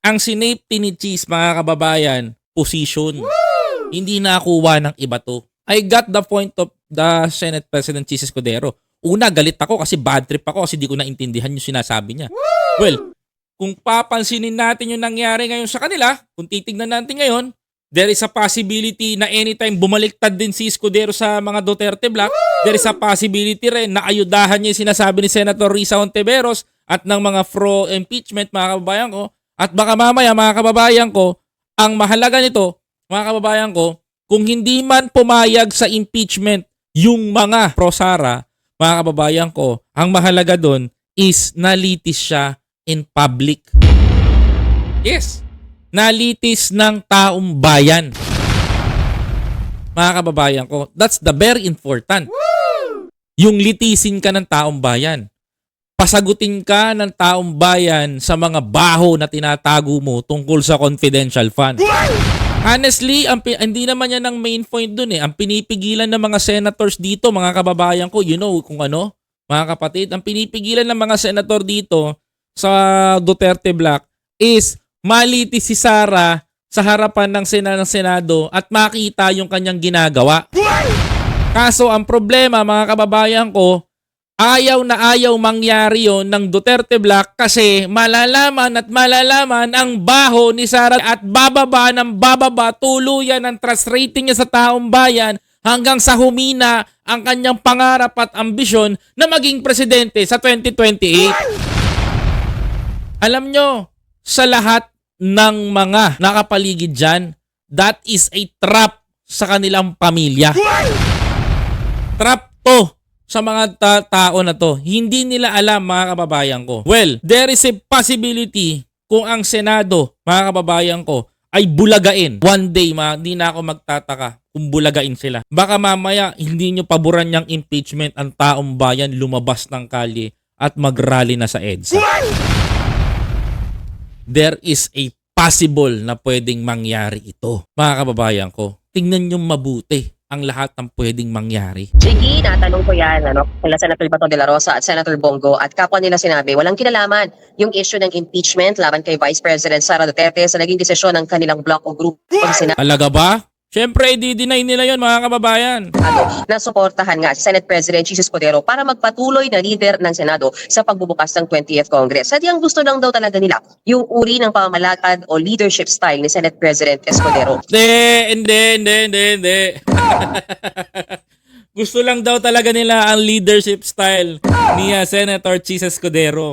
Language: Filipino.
Ang sinapty ni Cheese, mga kababayan, position. Hindi nakuha ng iba to. I got the point of the Senate President Cheese Escudero. Una, galit ako kasi bad trip ako kasi di ko naintindihan yung sinasabi niya. Well, kung papansinin natin yung nangyari ngayon sa kanila, kung titignan natin ngayon, there is a possibility na anytime bumaliktad din si Escudero sa mga Duterte Black, there is a possibility rin na ayudahan niya yung sinasabi ni Senator Risa Ontiveros at ng mga pro-impeachment, mga kababayan ko. At baka mamaya, mga kababayan ko, ang mahalaga nito, mga kababayan ko, kung hindi man pumayag sa impeachment yung mga pro-Sara, mga kababayan ko, ang mahalaga doon is nalitis siya in public. Yes. Nalitis ng taong bayan. Mga kababayan ko, that's the very important. Yung litisin ka ng taong bayan. Pasagutin ka ng taong bayan sa mga baho na tinatago mo tungkol sa confidential fund. Honestly, ang, hindi naman yan ang main point dun eh. Ang pinipigilan ng mga senators dito, mga kababayan ko, you know kung ano, mga kapatid, ang pinipigilan ng mga senator dito sa Duterte Black is maliti si Sara sa harapan ng Sena ng Senado at makita yung kanyang ginagawa. Kaso ang problema mga kababayan ko, ayaw na ayaw mangyari yon ng Duterte Black kasi malalaman at malalaman ang baho ni Sara at bababa ng bababa tuluyan ang trust rating niya sa taong bayan hanggang sa humina ang kanyang pangarap at ambisyon na maging presidente sa 2028. Alam nyo, sa lahat ng mga nakapaligid dyan, that is a trap sa kanilang pamilya. Trap to sa mga ta- tao na to. Hindi nila alam mga kababayan ko. Well, there is a possibility kung ang Senado, mga kababayan ko, ay bulagain. One day, ma, hindi na ako magtataka kung bulagain sila. Baka mamaya, hindi nyo paboran niyang impeachment ang taong bayan lumabas ng kalye at mag-rally na sa EDSA there is a possible na pwedeng mangyari ito. Mga kababayan ko, tingnan nyo mabuti ang lahat ng pwedeng mangyari. Jiggy, natanong ko yan, ano, kila Senator Bato de la Rosa at Senator Bongo at kapwa nila sinabi, walang kinalaman yung issue ng impeachment laban kay Vice President Sara Duterte sa naging desisyon ng kanilang block o group Senado Talaga ba? Siyempre, di-deny nila yon mga kababayan. na suportahan nga si Senate President Jesus Cordero para magpatuloy na leader ng Senado sa pagbubukas ng 20th Congress. At yung gusto lang daw talaga nila, yung uri ng pamamalakad o leadership style ni Senate President Escudero. Hindi, hindi, hindi, hindi, hindi. Gusto lang daw talaga nila ang leadership style ni Senator Chis Escudero.